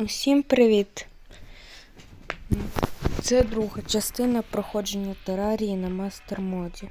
Усім привіт! Це друга частина проходження терарії на мастер моді.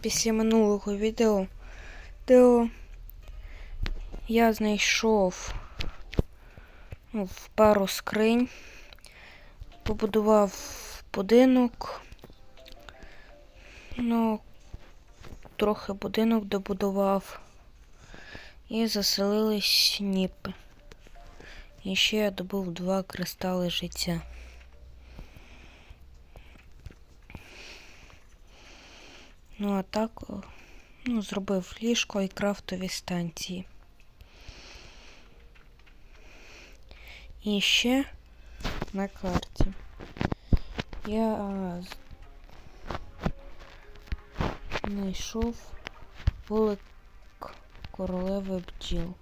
Після минулого відео, відео я знайшов ну, в пару скринь, побудував будинок, ну, трохи будинок добудував. І заселились ніпи. І ще я добув два кристали життя. Ну, а так, ну, зробив ліжко і крафтові станції. І ще на карті я знайшов вулик королеви бджіл.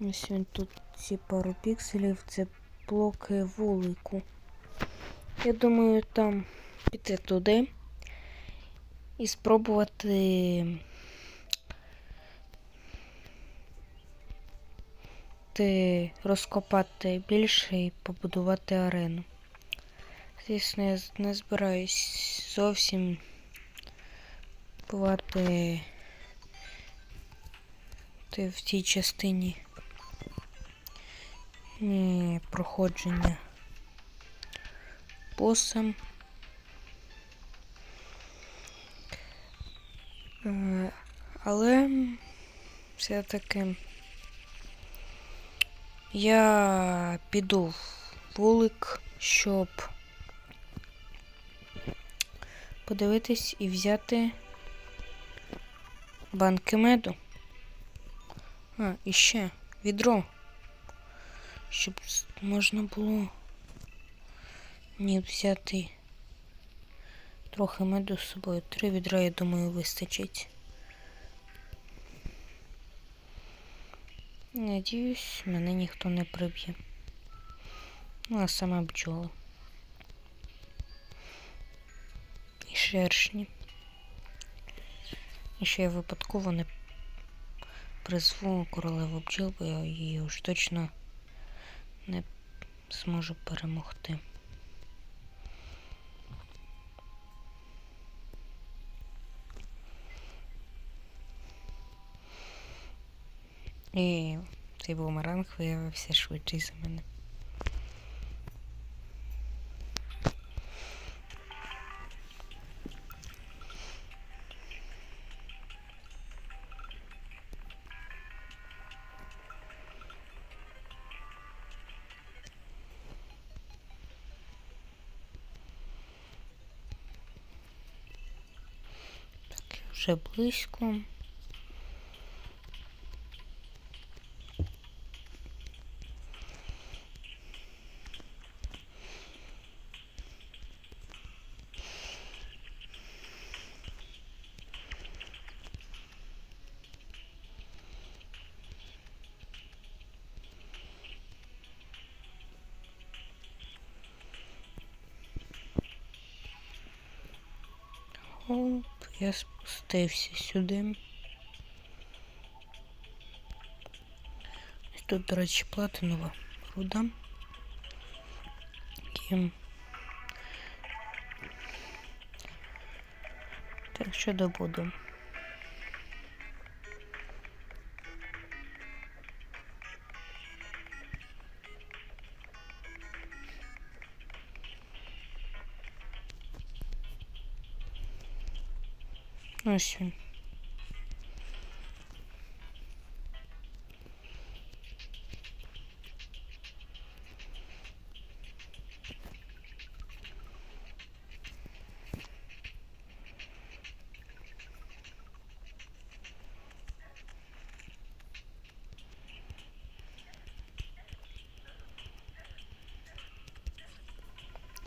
Ось він тут ці пару пікселів, це блоки вулику. Я думаю, там піти туди і спробувати ти розкопати більше і побудувати арену. Звісно, я не збираюсь зовсім бувати ти в тій частині ні, проходження босом. Е, Але все-таки я піду в вулик, щоб подивитись і взяти банки меду. А, і ще відро. Щоб можна було ні взяти трохи меду з собою. Три відра, я думаю, вистачить. Надіюсь, мене ніхто не приб'є. Ну, а саме бджоли. І шершні. І ще я випадково не призву королеву бджіл, бо я її уж точно не зможу перемогти. І цей бумеранг виявився швидший за мене. Вже близько. Оп, я спустився сюди. Тут, до речі, платинова руда. І... Так що добуду. Ось він.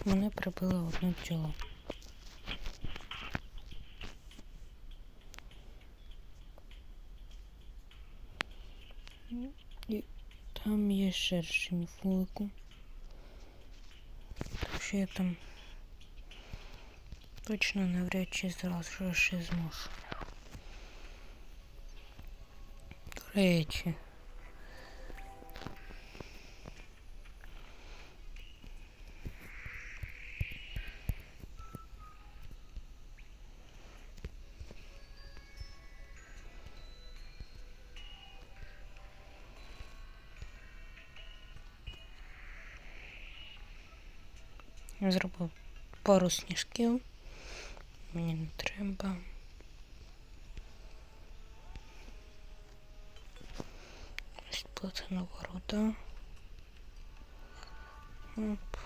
Мене прибила одна бджола. Шершень в вулику. Так я там точно навряд чи зразу ще зможу. До. Зробив пару сніжків. Мені не треба. Ось платинова ворота. Оп.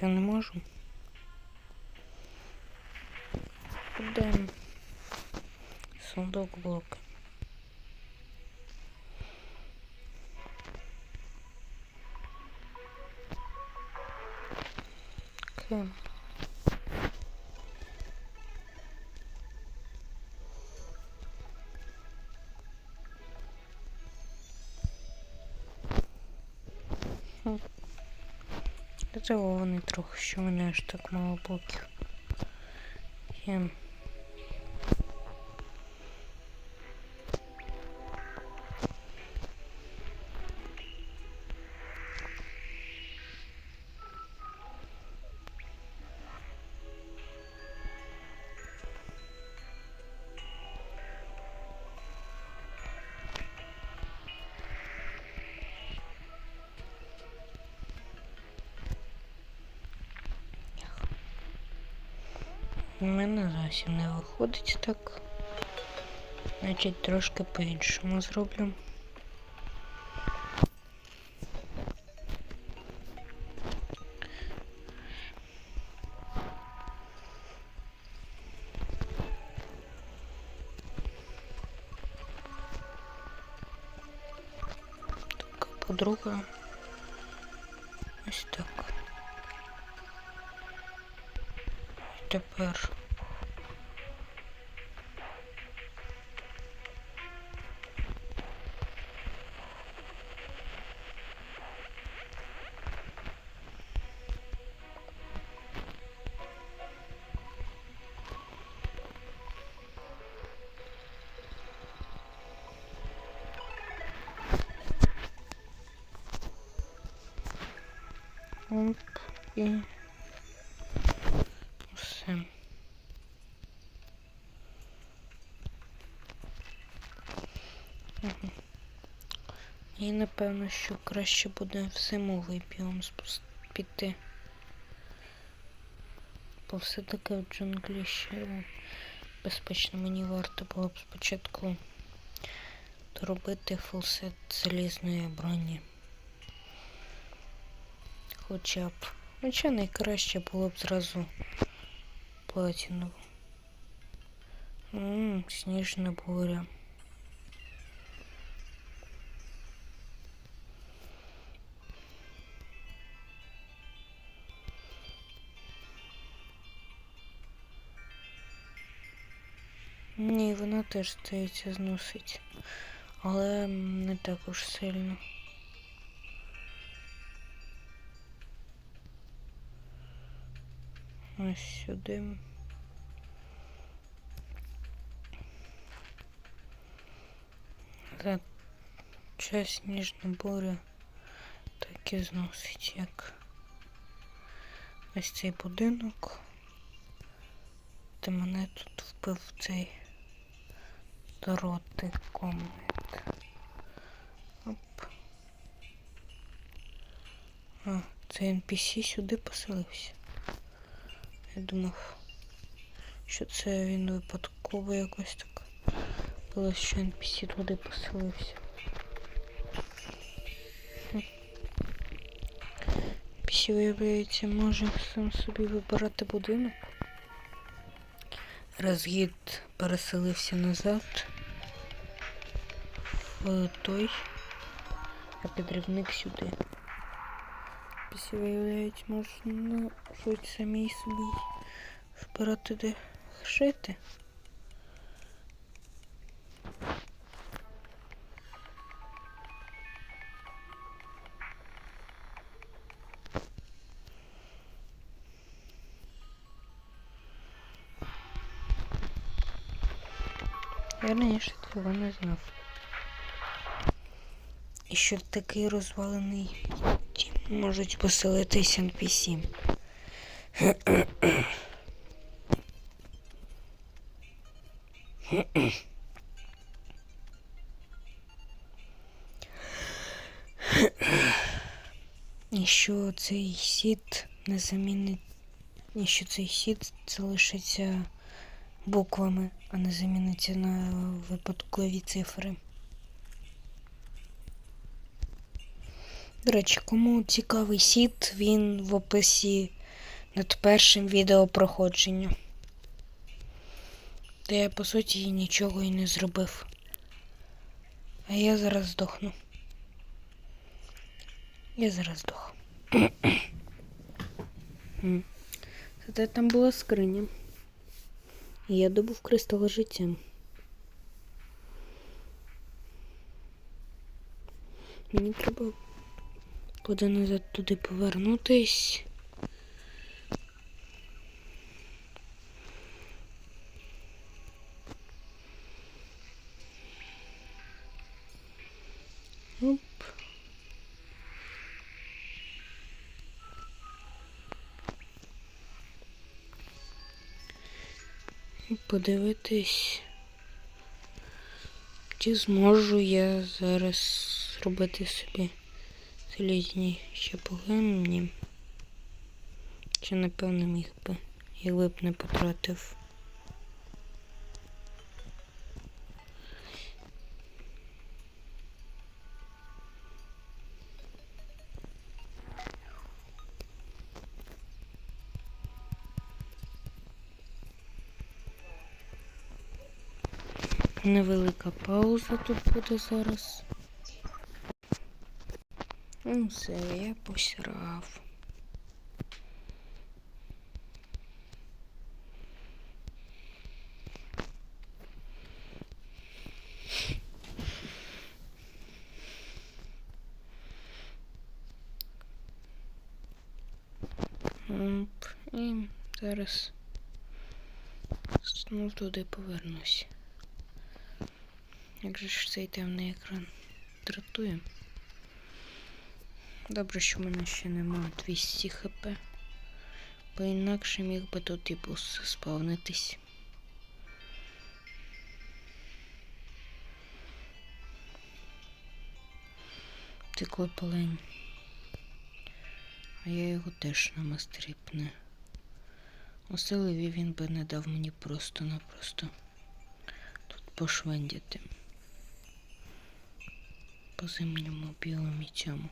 Я не можу. Куди? Сундук блок. Окей. Здивований трохи, що мене аж так мало блоків. Є. У мене зовсім не виходить так. Значить, трошки по-іншому зроблю. Тепер. І напевно, що краще буде в зимовий біом піти. Бо все-таки в джунглі ще безпечно мені варто було б спочатку доробити фулсет залізної броні. Хоча б. Хоча найкраще було б зразу платінову. Ммм, сніжна буря. Теж здається зносить. Але не так уж сильно. Ось сюди. За час ніжна буря так і зносить, як ось цей будинок. Ти мене тут вбив цей дороти комнат. Оп. А, цей NPC сюди поселився. Я думав, що це він випадково якось так. Було, що NPC туди поселився. NPC, виявляється, може сам собі вибирати будинок. Розгід переселився назад в той, а підривник сюди. Після виявляють, можна щось самій собі вбирати де шити. Я раніше цього не знав. І що такий розвалений дім можуть поселитись NPC. І що цей сіт не замінить. І що цей сіт залишиться буквами, а не заміниться на випадкові цифри. До речі, кому цікавий сіт, він в описі над першим відео проходження. Де я по суті нічого і не зробив. А я зараз здохну. Я зараз здох. Зате там була скриня. Я добув кристал життя. Мені треба буде назад туди повернутись. Оп. Подивитись, чи зможу я зараз зробити собі залізні щепоги. Чи напевно міг би, якби б не потратив. Невелика пауза тут буде зараз. Ну, все, я посрав. І зараз знов туди повернусь. Як же ж цей темний екран дратує? Добре, що в мене ще нема 200 хп. Бо інакше міг би тут і бус спавнитись. Циклопалень. А я його теж на мастері б не осилив і він би не дав мені просто-напросто тут пошвендяти. По зимньому білому цьому.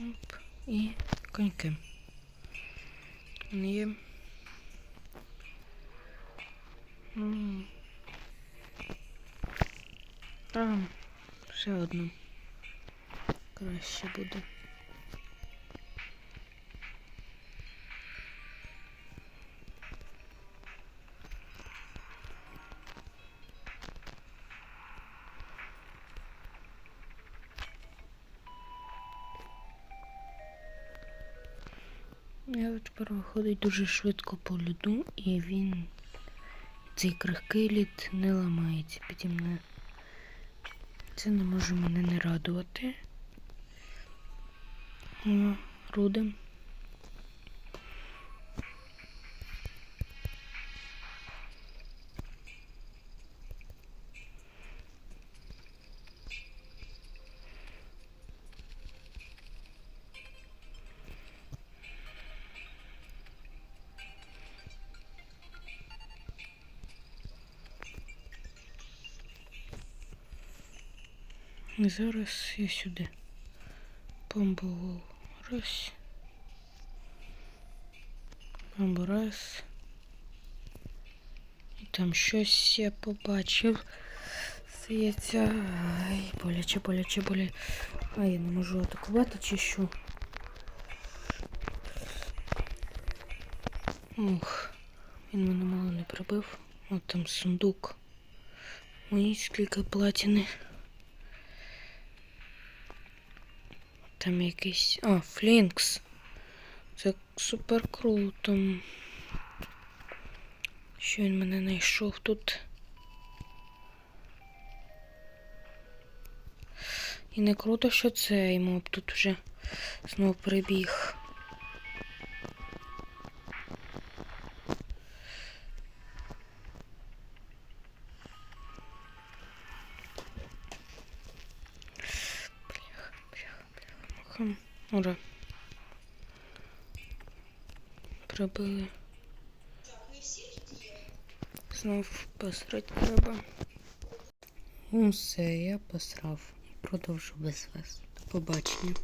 Оп, і коньки. Вони Є. М. А, ще одну. Краще буде. Я тепер виходить дуже швидко по льоду, і він цей крихкий лід не ламається піді мною. Це не може мене не радувати. Рудим. І зараз я сюди бомбу раз. Бомбу раз. І там щось я побачив. Здається. Ай, боляче, боляче, боляче. А я не можу атакувати чи що. Ух, він мене мало не прибив. От там сундук. Ой, скільки платіни. Там якийсь. А, Флінкс. Це супер круто. Що він мене знайшов тут. І не круто, що цей моб тут вже знов прибіг. Ура. Прибили. Знов посрать треба. Ну все, я посрав. Продовжу без вас. До побачення.